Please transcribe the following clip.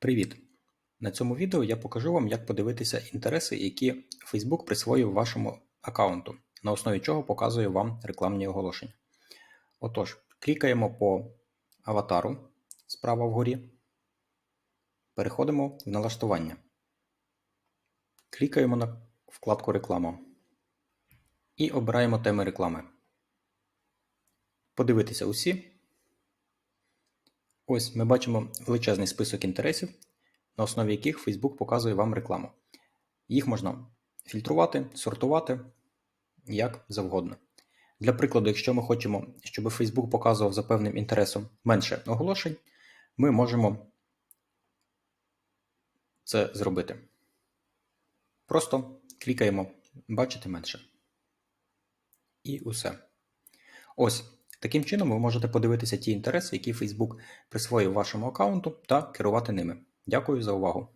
Привіт! На цьому відео я покажу вам, як подивитися інтереси, які Facebook присвоїв вашому аккаунту, на основі чого показує вам рекламні оголошення. Отож, клікаємо по аватару справа вгорі, переходимо в налаштування. Клікаємо на вкладку Реклама і обираємо теми реклами. Подивитися усі. Ось ми бачимо величезний список інтересів, на основі яких Facebook показує вам рекламу. Їх можна фільтрувати, сортувати як завгодно. Для прикладу, якщо ми хочемо, щоб Facebook показував за певним інтересом менше оголошень, ми можемо це зробити. Просто клікаємо Бачити менше. І усе. Ось. Таким чином ви можете подивитися ті інтереси, які Facebook присвоїв вашому аккаунту, та керувати ними. Дякую за увагу!